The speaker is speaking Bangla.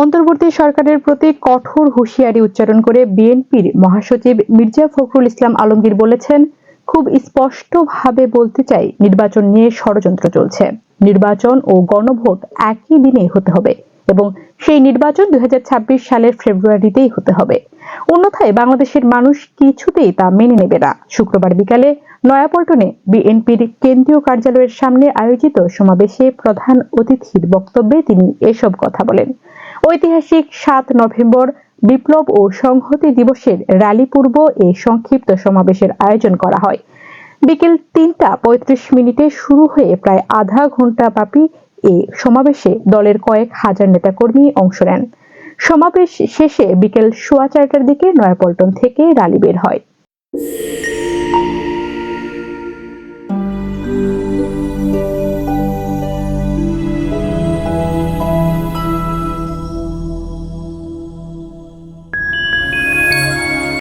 অন্তর্বর্তী সরকারের প্রতি কঠোর হুঁশিয়ারি উচ্চারণ করে বিএনপির মহাসচিব মির্জা ফখরুল ইসলাম আলমগীর বলেছেন, খুব স্পষ্টভাবে বলতে চাই, নির্বাচন নিয়ে ষড়যন্ত্র চলছে। নির্বাচন ও গণভোট একই দিনে হতে হবে এবং সেই নির্বাচন দু হাজার ছাব্বিশ সালের ফেব্রুয়ারিতেই হতে হবে। অন্যথায় বাংলাদেশের মানুষ কিছুতেই তা মেনে নেবে না। শুক্রবার বিকালে নয়াপল্টনে বিএনপির কেন্দ্রীয় কার্যালয়ের সামনে আয়োজিত সমাবেশে প্রধান অতিথির বক্তব্যে তিনি এসব কথা বলেন। ঐতিহাসিক সাত নভেম্বর বিপ্লব ও সংহতি দিবসের র্যালি পূর্ব এ সংক্ষিপ্ত সমাবেশের আয়োজন করা হয়। বিকেল তিনটা পঁয়ত্রিশ মিনিটে শুরু হয়ে প্রায় আধা ঘণ্টা ব্যাপী এ সমাবেশে দলের কয়েক হাজার নেতাকর্মী অংশ নেন। সমাবেশ শেষে বিকেল সোয়া চারটার দিকে নয়াপল্টন থেকে র্যালি বের হয়।